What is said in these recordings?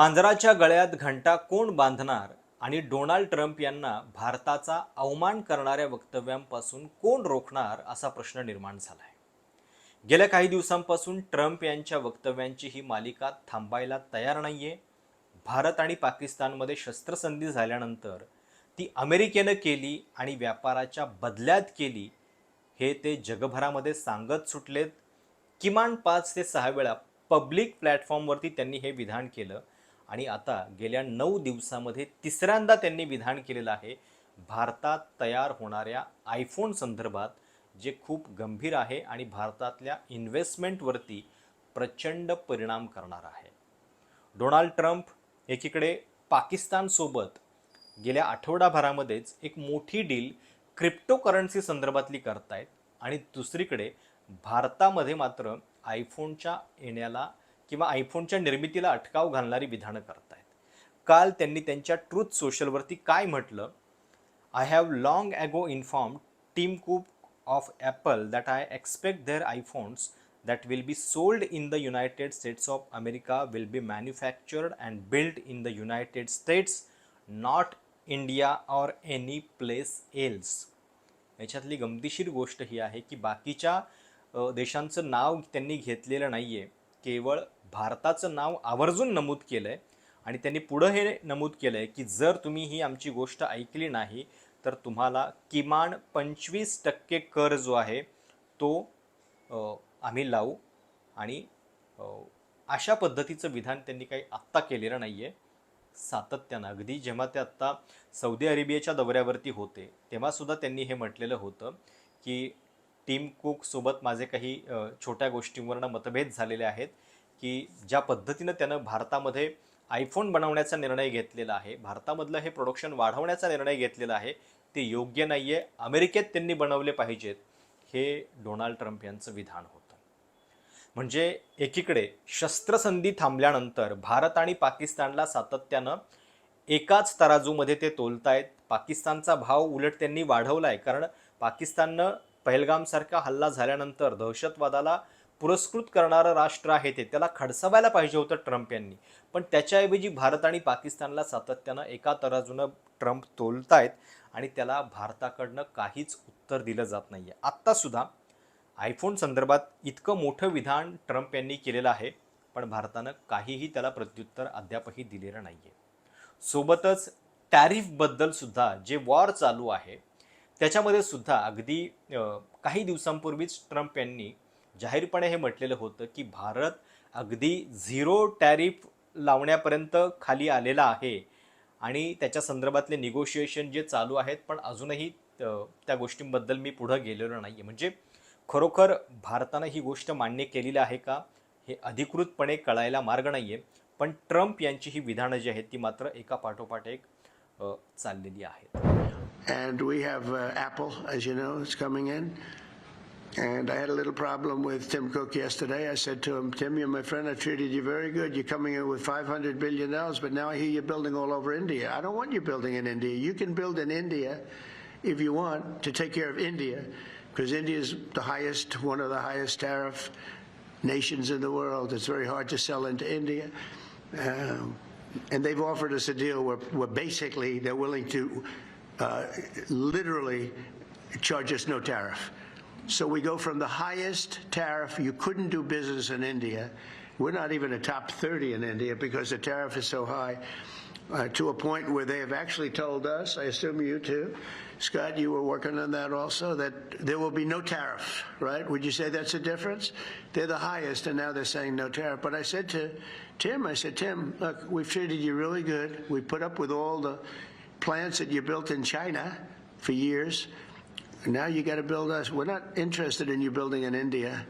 मांजराच्या गळ्यात घंटा कोण बांधणार आणि डोनाल्ड ट्रम्प यांना भारताचा अवमान करणाऱ्या वक्तव्यांपासून कोण रोखणार असा प्रश्न निर्माण झाला आहे गेल्या काही दिवसांपासून ट्रम्प यांच्या वक्तव्यांची ही मालिका थांबायला तयार नाही आहे भारत आणि पाकिस्तानमध्ये शस्त्रसंधी झाल्यानंतर ती अमेरिकेनं केली आणि व्यापाराच्या बदल्यात केली हे ते जगभरामध्ये सांगत सुटलेत. किमान पाच ते सहा वेळा पब्लिक प्लॅटफॉर्मवरती त्यांनी हे विधान केलं. आणि आता गेल्या नऊ दिवसामध्ये तिसऱ्यांदा त्यांनी विधान केलेलं आहे. भारतात तयार होणाऱ्या आयफोन संदर्भात जे खूप गंभीर आहे आणि भारतातल्या इन्व्हेस्टमेंटवरती प्रचंड परिणाम करणार आहे. डोनाल्ड ट्रम्प एकीकडे पाकिस्तानसोबत गेल्या आठवडाभरामध्येच एक मोठी डील क्रिप्टो करन्सी संदर्भातली करतायत आणि दुसरीकडे भारतामध्ये मात्र आयफोनच्या येण्याला किंवा आयफोनच्या निर्मितीला अटकाव घालणारी विधानं करत आहेत काल त्यांनी त्यांच्या ट्रूथ सोशलवरती काय म्हटलं? I have long ago inform Tim Cook of Apple that I expect their iPhones that will be sold in the United States of America will be manufactured and build in the United States not India or any place else याच्यातली गमतीशीर गोष्ट ही आहे की बाकीच्या देशांचं नाव त्यांनी घेतलेलं नाही आहे केवळ भारताचं नाव आवर्जून नमूद केलं आहे आणि त्यांनी पुढं हे नमूद केलं आहे की जर तुम्ही ही आमची गोष्ट ऐकली नाही तर तुम्हाला किमान पंचवीस टक्के कर जो आहे तो आम्ही लावू. आणि अशा पद्धतीचं विधान त्यांनी काही आत्ता केलेलं नाही आहे सातत्यानं अगदी जेव्हा ते आत्ता सौदी अरेबियाच्या दौऱ्यावरती होते तेव्हासुद्धा त्यांनी हे म्हटलेलं होतं की टीम कुकसोबत माझे काही छोट्या गोष्टींवरनं मतभेद झालेले आहेत की ज्या पद्धतीनं त्यानं भारतामध्ये आयफोन बनवण्याचा निर्णय घेतलेला आहे भारतामधलं हे प्रोडक्शन वाढवण्याचा निर्णय घेतलेला आहे ते योग्य नाही आहे अमेरिकेत त्यांनी बनवले पाहिजेत. हे डोनाल्ड ट्रम्प यांचं विधान होतं. म्हणजे एकीकडे शस्त्रसंधी थांबल्यानंतर भारत आणि पाकिस्तानला सातत्यानं एकाच तराजूमध्ये ते तोलतायत. पाकिस्तानचा भाव उलट त्यांनी वाढवला आहे कारण पाकिस्ताननं पहलगामसारखा हल्ला झाल्यानंतर दहशतवादाला पुरस्कृत करणारं राष्ट्र आहे ते त्याला खडसवायला पाहिजे होतं ट्रम्प यांनी. पण त्याच्याऐवजी भारत आणि पाकिस्तानला सातत्यानं एका तराजूनं ट्रम्प तोलतायत आणि त्याला भारताकडनं काहीच उत्तर दिलं जात नाही आहे आत्तासुद्धा आयफोन संदर्भात इतकं मोठं विधान ट्रम्प यांनी केलेलं आहे पण भारतानं काहीही त्याला प्रत्युत्तर अद्यापही दिलेलं नाही आहे सोबतच टॅरिफबद्दलसुद्धा जे वॉर चालू आहे त्याच्यामध्ये सुद्धा अगदी काही दिवसांपूर्वीच ट्रम्प यांनी जाहीरपणे हे म्हटलेलं होतं की भारत अगदी झिरो टॅरिफ लावण्यापर्यंत खाली आलेला आहे आणि त्याच्या संदर्भातले निगोशिएशन जे चालू आहेत पण अजूनही त्या गोष्टींबद्दल मी पुढं गेलेलो नाही आहे म्हणजे खरोखर भारतानं ही गोष्ट मान्य केलेली आहे का हे अधिकृतपणे कळायला मार्ग नाही आहे पण ट्रम्प यांची ही विधानं जी आहेत ती मात्र एका पाठोपाठ एक चाललेली आहेत. And we have uh, Apple, as you know, is coming in. And I had a little problem with Tim Cook yesterday. I said to him, Tim, you're my friend. I treated you very good. You're coming in with $500 billion, but now I hear you're building all over India. I don't want you building in India. You can build in India if you want to take care of India, because India is the highest, one of the highest tariff nations in the world. It's very hard to sell into India. Um, and they've offered us a deal where, where basically they're willing to literally charge us no tariff. So we go from the highest tariff, you couldn't do business in India. We're not even a top 30 in India because the tariff is so high, uh, to a point where they have actually told us, I assume you too, Scott, you were working on that also, that there will be no tariff, right? Would you say that's a difference? They're the highest, and now they're saying no tariff. But I said to Tim, I said, Tim, look, we've treated you really good. We put up with all the plants that you built in China for years. Now you got to build us. We're not interested in you building in India.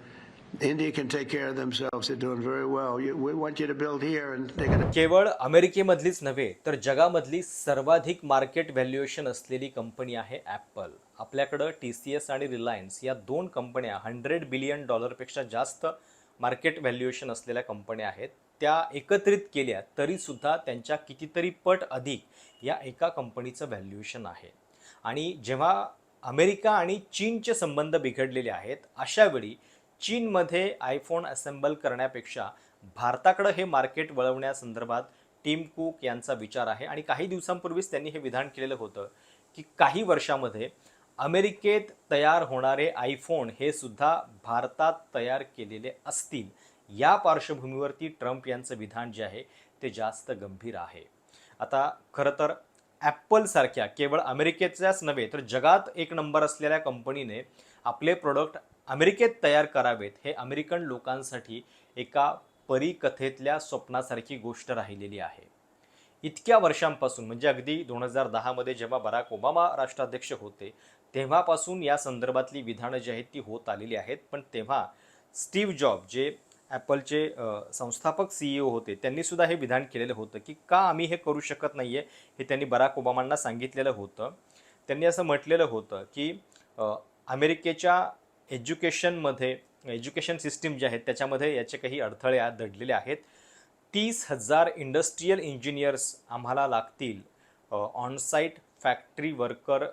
India can take care of themselves. They're doing very well. We want you to build here, and they're going to. केवळ अमेरिकेमधलीच नव्हे तर जगामधली सर्वाधिक market valuation असलेली company आहे Apple आपल्याकडं T C S आणि Reliance या दोन कंपन्या हंड्रेड बिलियन डॉलरपेक्षा जास्त मार्केट व्हॅल्युएशन असलेल्या कंपन्या आहेत त्या एकत्रित केल्या तरीसुद्धा त्यांच्या कितीतरी पट अधिक या एका कंपनीचं व्हॅल्युएशन आहे. आणि जेव्हा अमेरिका आणि चीनचे संबंध बिघडलेले आहेत अशावेळी चीनमध्ये आयफोन असेंबल करण्यापेक्षा भारताकडं हे मार्केट वळवण्यासंदर्भात टीम कुक यांचा विचार आहे. आणि काही दिवसांपूर्वीच त्यांनी हे विधान केलेलं होतं की काही वर्षामध्ये अमेरिकेत तयार होणारे आयफोन हे सुद्धा भारतात तयार केलेले असतील. या पार्श्वभूमीवरती ट्रम्प यांचं विधान जे आहे ते जास्त गंभीर आहे. आता खरं तर ॲपलसारख्या केवळ अमेरिकेच्याच नव्हे तर जगात एक नंबर असलेल्या कंपनीने आपले प्रोडक्ट अमेरिकेत तयार करावेत हे अमेरिकन लोकांसाठी एका परिकथेतल्या स्वप्नासारखी गोष्ट राहिलेली आहे. इतक्या वर्षांपासून म्हणजे अगदी दोन हजार दहामध्ये जेव्हा बराक ओबामा राष्ट्राध्यक्ष होते तेव्हापासून या संदर्भातली विधानं जी आहेत ती होत आलेली आहेत. पण तेव्हा स्टीव्ह जॉब जे ॲपलचे संस्थापक सीईओ होते त्यांनी सुद्धा हे विधान केलेलं होतं की का आम्ही हे करू शकत नाही आहे हे त्यांनी बराक ओबामांना सांगितलेलं होतं. त्यांनी असं म्हटलेलं होतं की अमेरिकेच्या एज्युकेशनमध्ये एज्युकेशन सिस्टीम जे आहेत त्याच्यामध्ये याचे काही अडथळे दडलेले आहेत. तीस हजार इंडस्ट्रीयल इंजिनियर्स आम्हाला लागतील ऑनसाईट फॅक्टरी वर्कर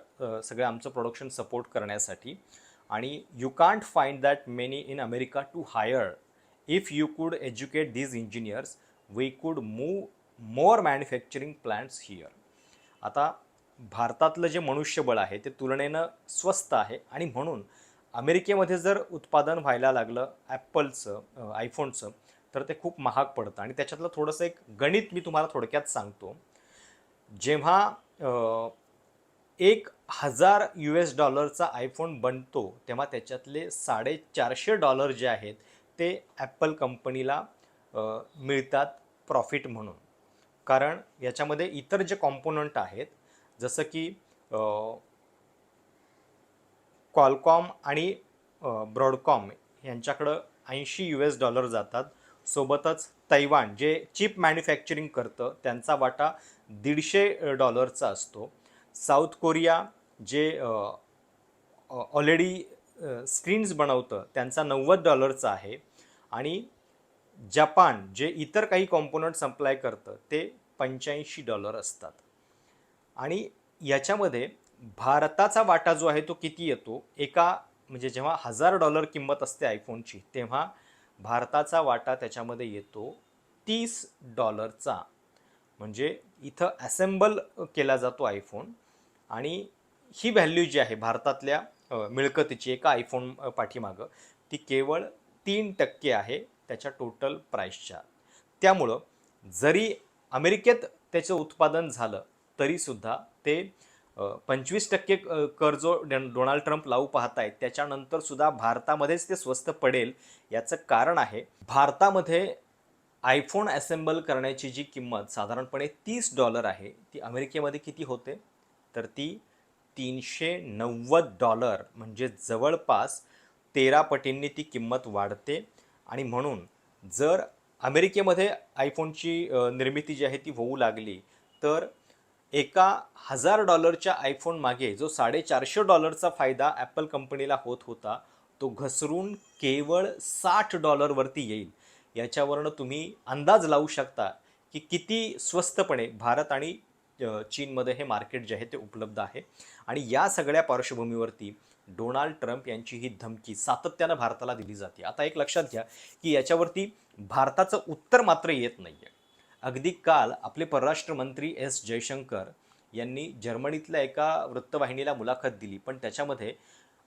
सगळं आमचं प्रोडक्शन सपोर्ट करण्यासाठी. आणि you can't find that many in America to hire if you could educate these engineers we could move more manufacturing plants here आता भारतातलं जे मनुष्यबळ आहे ते तुलनेनं स्वस्त आहे. आणि म्हणून अमेरिकेमध्ये जर उत्पादन व्हायला लागलं ॲपलचं आयफोनचं तर ते खूप महाग पडतं. आणि त्याच्यातलं थोडंसं एक गणित मी तुम्हाला थोडक्यात सांगतो. जेव्हा एक हजार यू एस डॉलरचा आयफोन बनतो तेव्हा त्याच्यातले साडेचारशे डॉलर जे आहेत ते ॲपल कंपनीला मिळतात प्रॉफिट म्हणून. कारण याच्यामध्ये इतर जे कॉम्पोनंट आहेत जसं की क्वालकॉम आणि ब्रॉडकॉम यांच्याकडं ऐंशी यू एस डॉलर जातात. सोबतच तैवान जे चिप मॅन्युफॅक्चरिंग करतं त्यांचा वाटा दीडशे डॉलरचा असतो. साऊथ कोरिया जे ऑलरेडी स्क्रीन्स बनवतं त्यांचा नव्वद डॉलरचा आहे. आणि जपान जे इतर काही कॉम्पोनंट सप्लाय करतं ते पंच्याऐंशी डॉलर असतात. आणि याच्यामध्ये भारताचा वाटा जो आहे तो किती येतो? एका म्हणजे जेव्हा हजार डॉलर किंमत असते आयफोनची तेव्हा भारताचा वाटा त्याच्यामध्ये येतो तीस डॉलरचा म्हणजे इथं ॲसेम्बल केला जातो आयफोन आणि ही व्हॅल्यू जी आहे भारतातल्या मिळकतीची एका आयफोन पाठीमागं ती केवळ तीन टक्के आहे त्याच्या टोटल प्राईसच्या त्यामुळं जरी अमेरिकेत त्याचं उत्पादन झालं तरीसुद्धा ते पंचवीस टक्के कर जो डोनाल्ड ट्रम्प लावू पाहतायत त्याच्यानंतर सुद्धा भारतामध्येच ते स्वस्त पडेल याचं कारण आहे भारतामध्ये आयफोन असेंबल करण्याची जी किंमत साधारणपणे तीस डॉलर आहे ती अमेरिकेमध्ये किती होते? तर ती तीनशे नव्वद डॉलर म्हणजे जवळपास तेरा पटींनी ती किंमत वाढते. आणि म्हणून जर अमेरिकेमध्ये आयफोनची निर्मिती जी आहे ती होऊ लागली तर एका हजार डॉलरच्या आयफोन मागे जो साडेचारशे डॉलरचा फायदा ॲपल कंपनीला होत होता तो घसरून केवळ साठ डॉलरवरती येईल. याच्यावरनं तुम्ही अंदाज लावू शकता की किती स्वस्तपणे भारत आणि चीनमध्ये हे मार्केट जे आहे ते उपलब्ध आहे. आणि या सगळ्या पार्श्वभूमीवरती डोनाल्ड ट्रम्प यांची ही धमकी सातत्यानं भारताला दिली जाते. आता एक लक्षात घ्या की याच्यावरती भारताचं उत्तर मात्र येत नाही आहे अगदी काल आपले परराष्ट्र मंत्री एस जयशंकर यांनी जर्मनीतल्या एका वृत्तवाहिनीला मुलाखत दिली. पण त्याच्यामध्ये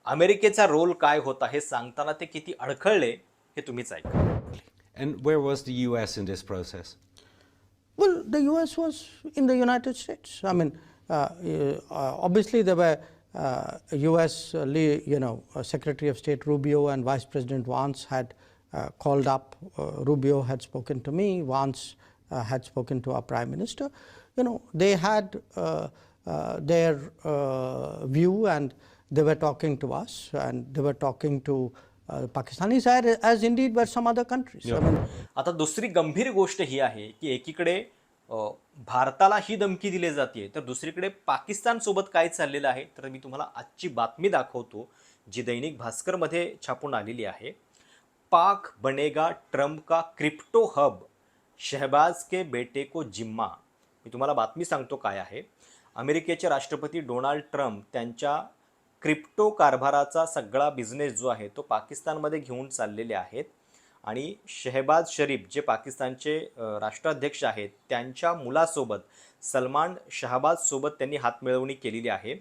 अमेरिकेचा रोल काय होता हे सांगताना ते किती अडखळले हे तुम्हीच ऐका. And where was the U S in this process Well, the U.S. was in the United States. I mean, uh, uh, obviously there were uh, U.S. Uh, you know uh, Secretary of State Rubio and Vice President Vance had called up. Rubio had spoken to me. Vance had spoken to our Prime Minister. You know, they had their view and they were talking to us and they were talking to as indeed were some other countries. I mean, आता दुसरी गंभीर गोष्ट ही आहे की एकीकडे भारताला ही धमकी दिली जाते तर दुसरीकडे पाकिस्तान सोबत काय चाललेलं आहे? तर मी तुम्हाला आजची बातमी दाखवतो जी दैनिक भास्करमध्ये छापून आलेली आहे. पाक बनेगा ट्रम्प का क्रिप्टो हब? शहबाज के बेटे को जिम्मा. मी तुम्हाला बातमी सांगतो काय आहे. अमेरिकेचे राष्ट्रपती डोनाल्ड ट्रम्प त्यांच्या क्रिप्टो कारभाराचा सगळा बिझनेस जो आहे तो पाकिस्तानमध्ये घेऊन चाललेले आहेत. आणि शहबाज शरीफ जे पाकिस्तानचे राष्ट्राध्यक्ष आहेत त्यांच्या मुलासोबत सलमान शहाबाजसोबत त्यांनी हातमिळवणी केलेली आहे.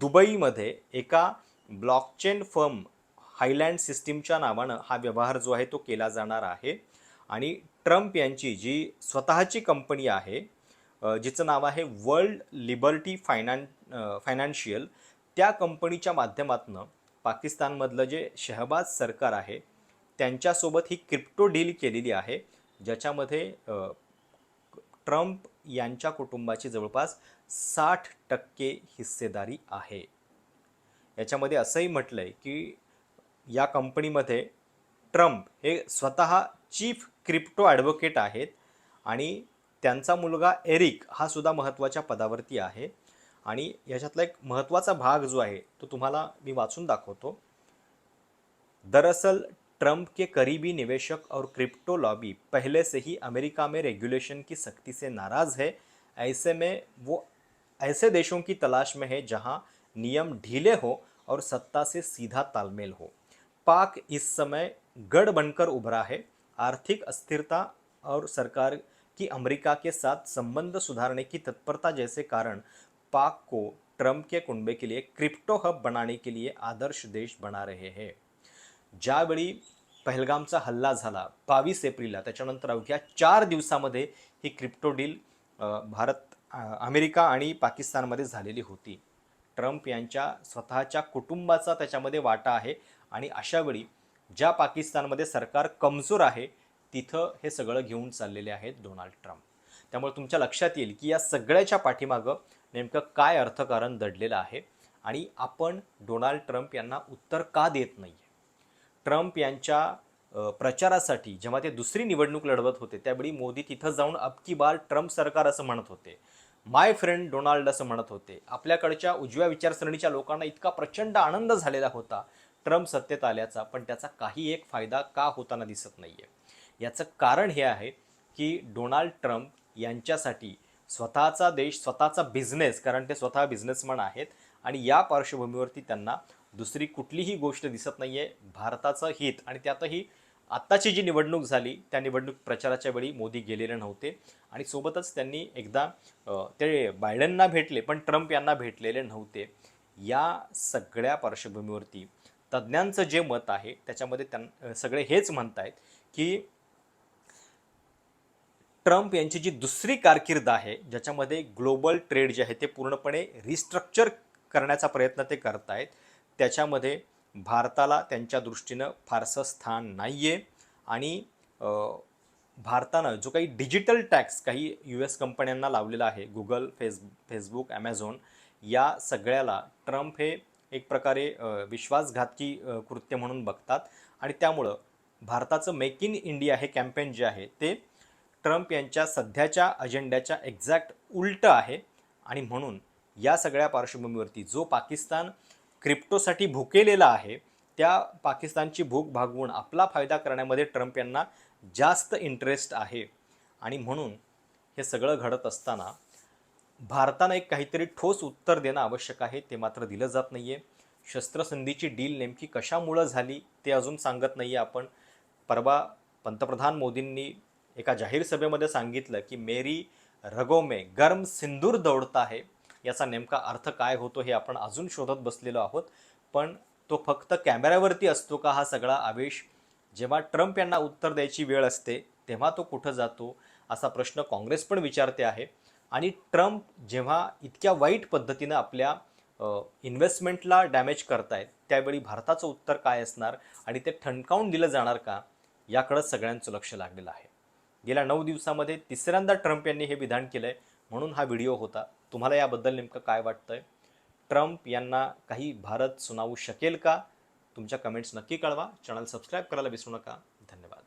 दुबईमध्ये एका ब्लॉकचेन फर्म हायलँड सिस्टीमच्या नावानं हा व्यवहार जो आहे तो केला जाणार आहे. आणि ट्रम्प यांची जी स्वतःची कंपनी आहे जिचं नाव आहे वर्ल्ड लिबर्टी फायनान फायनान्शियल त्या कंपनीच्या माध्यमातून पाकिस्तानमधलं जे शहबाज सरकार आहे त्यांच्यासोबत ही क्रिप्टो डील केलेली आहे ज्याच्यामध्ये ट्रम्प यांच्या कुटुंबाची जवळपास साठ टक्के हिस्सेदारी आहे. याच्यामध्ये असंही म्हटलं आहे की या कंपनीमध्ये ट्रम्प हे स्वतः चीफ क्रिप्टो ॲडव्होकेट आहेत आणि त्यांचा मुलगा एरिक हा सुद्धा महत्त्वाच्या पदावरती आहे. आणि एक महत्त्वाचा भाग जो आहे तो तुम्हाला मी वाचून दाखवतो. दरअसल ट्रंप के करीबी निवेशक और क्रिप्टो लॉबी पहले से ही अमेरिका में रेगुलेशन की सख्ती से नाराज़ है। ऐसे में वो ऐसे देशों की तलाश में है जहाँ नियम ढीले हो और सत्ता से सीधा तालमेल हो। पाक इस समय गढ़ बनकर उभरा है। आर्थिक अस्थिरता और सरकार की अमेरिका के साथ संबंध सुधारने की तत्परता जैसे कारण पाक को ट्रंप के कुंबे के लिए क्रिप्टो हब बनाने के लिए आदर्श देश बना रहे हैं। ज्यावेळी पहलगामचा हल्ला झाला बावीस एप्रिलला त्याच्यानंतर अवघ्या चार दिवसामध्ये ही क्रिप्टो डील भारत अमेरिका आणि पाकिस्तानमध्ये झालेली होती. ट्रम्प यांच्या स्वतःच्या कुटुंबाचा त्याच्यामध्ये वाटा आहे आणि अशावेळी ज्या पाकिस्तानमध्ये सरकार कमजोर आहे तिथं हे सगळं घेऊन चाललेले आहेत डोनाल्ड ट्रम्प त्यामुळे तुमच्या लक्षात येईल की या सगळ्याच्या पाठीमागं नेमकं काय अर्थकारण दडलेलं आहे आणि आपण डोनाल्ड ट्रम्प यांना उत्तर का देत नाही ट्रम्प यांच्या प्रचारासाठी जेव्हा ते दुसरी निवडणूक लढवत होते त्यावेळी मोदी तिथं जाऊन अबकी बार ट्रम्प सरकार असं म्हणत होते. माय फ्रेंड डोनाल्ड असं म्हणत होते. आपल्याकडच्या उजव्या विचारसरणीच्या लोकांना इतका प्रचंड आनंद झालेला होता ट्रम्प सत्तेत आल्याचा पण त्याचा काही एक फायदा का होताना दिसत नाही आहे याचं कारण हे आहे की डोनाल्ड ट्रम्प यांच्यासाठी स्वतःचा देश स्वतःचा बिझनेस कारण ते स्वतः बिझनेसमॅन आहेत आणि या पार्श्वभूमीवरती त्यांना दुसरी कुठलीही गोष्ट दिसत नाही आहे भारताचं हित. आणि त्यातही आत्ताची जी निवडणूक झाली त्या निवडणूक प्रचाराच्या वेळी मोदी गेलेले नव्हते. आणि सोबतच त्यांनी एकदा ते बायडनना भेटले पण ट्रम्प यांना भेटलेले नव्हते. या सगळ्या पार्श्वभूमीवरती तज्ज्ञांचं जे मत आहे त्याच्यामध्ये त्यां सगळे हेच म्हणत आहेत की ट्रम्प यांची जी दुसरी कारकीर्द आहे ज्याच्यामध्ये ग्लोबल ट्रेड जे आहे ते पूर्णपणे रिस्ट्रक्चर करण्याचा प्रयत्न ते करत आहेत त्याच्यामध्ये भारताला त्यांच्या दृष्टीनं फारसं स्थान नाही आहे आणि भारतानं जो काही डिजिटल टॅक्स काही यू एस कंपन्यांना लावलेला आहे गुगल फेस फेसबुक ॲमेझॉन या सगळ्याला ट्रम्प हे एक प्रकारे विश्वासघातकी कृत्य म्हणून बघतात. आणि त्यामुळं भारताचं मेक इन इंडिया हे कॅम्पेन जे आहे ते ट्रम्प यांच्या सध्याच्या अजेंड्याच्या एक्झॅक्ट उलटं आहे. आणि म्हणून या सगळ्या पार्श्वभूमीवरती जो पाकिस्तान क्रिप्टोसाठी भुकेलेला आहे त्या पाकिस्तानची भूक भागवून आपला फायदा करण्यामध्ये ट्रम्प यांना जास्त इंटरेस्ट आहे. आणि म्हणून हे सगळं घडत असताना भारतानं एक काहीतरी ठोस उत्तर देणं आवश्यक आहे ते मात्र दिलं जात नाही आहे शस्त्रसंधीची डील नेमकी कशामुळं झाली ते अजून सांगत नाही आहे आपण. परवा पंतप्रधान मोदींनी एका जाहीर सभेमध्ये सांगितलं की मेरी रगो में गर्म सिंदूर दौडता आहे याचा नेमका अर्थ काय होतो हे आपण अजून शोधत बसलेलो आहोत. पण तो फक्त कॅमेऱ्यावरती असतो का हा सगळा आवेश? जेव्हा ट्रम्प यांना उत्तर द्यायची वेळ असते तेव्हा तो कुठं जातो असा प्रश्न काँग्रेस पण विचारते आहे. आणि ट्रम्प जेव्हा इतक्या वाईट पद्धतीनं आपल्या इन्व्हेस्टमेंटला डॅमेज करतायत त्यावेळी भारताचं उत्तर काय असणार आणि ते ठणकावून दिलं जाणार का? याकडं सगळ्यांचं लक्ष लागलेलं आहे. गेल्या नऊ दिवसामध्ये तिसऱ्यांदा ट्रम्प यांनी हे विधान केलं आहे म्हणून हा व्हिडिओ होता. तुम्हाला याबद्दल नेमकं काय वाटतंय? ट्रम्प यांना काही भारत सुनावू शकेल का? तुमच्या कमेंट्स नक्की कळवा. चॅनल सबस्क्राईब करायला विसरू नका.